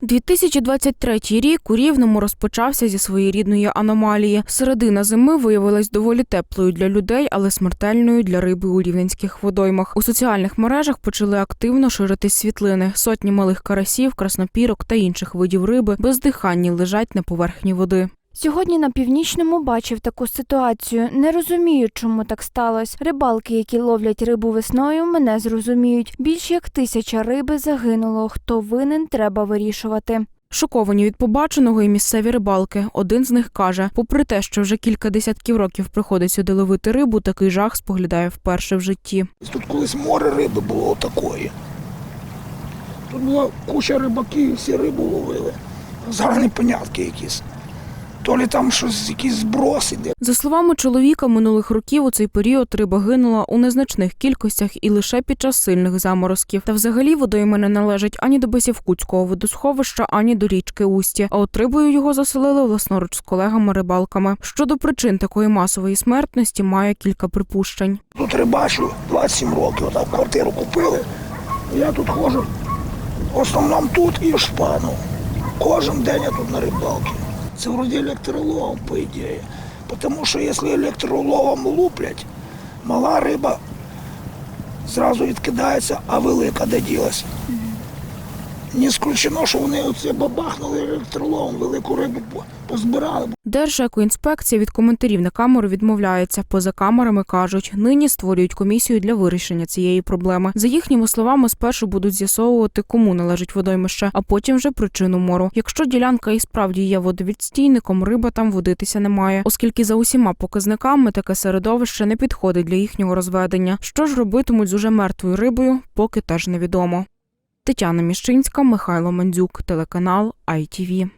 2023 рік у Рівному розпочався зі своєрідної аномалії. Середина зими виявилась доволі теплою для людей, але смертельною для риби у рівненських водоймах. У соціальних мережах почали активно ширитись світлини. Сотні малих карасів, краснопірок та інших видів риби бездиханні лежать на поверхні води. Сьогодні на північному бачив таку ситуацію. Не розумію, чому так сталося. Рибалки, які ловлять рибу весною, мене зрозуміють. Більш як тисяча риби загинуло. Хто винен, треба вирішувати. Шоковані від побаченого і місцеві рибалки. Один з них каже: попри те, що вже кілька десятків років приходить сюди ловити рибу, такий жах споглядає вперше в житті. Тут колись море риби було такої. Тут була куча рибаків, всі рибу ловили. Зараз непонятки якісь. То лі там щось, якийсь зброс іде. За словами чоловіка, минулих років у цей період риба гинула у незначних кількостях і лише під час сильних заморозків. Та взагалі водойми не належать ані до Бесівкутського водосховища, ані до річки Усті. А от рибою його заселили власноруч з колегами-рибалками. Щодо причин такої масової смертності, має кілька припущень. Тут рибачу 27 років, там квартиру купили. Я тут ходжу. В основному тут і в шпану. Кожен день я тут на рибалці. Це вроді електроловом, по ідеї. Тому що якщо електроловом луплять, мала риба зразу відкидається, а велика де ділася. Не сключено, що вони оце бабахнули електроловом, велику рибу позбирали. Держекоінспекція від коментарів на камеру відмовляється. Поза камерами кажуть, нині створюють комісію для вирішення цієї проблеми. За їхніми словами, спершу будуть з'ясовувати, кому належить водоймище, а потім вже причину мору. Якщо ділянка і справді є водовідстійником, риба там водитися не має, оскільки за усіма показниками таке середовище не підходить для їхнього розведення. Що ж робитимуть з уже мертвою рибою, поки теж невідомо. Тетяна Міщинська, Михайло Мандзюк, телеканал ITV.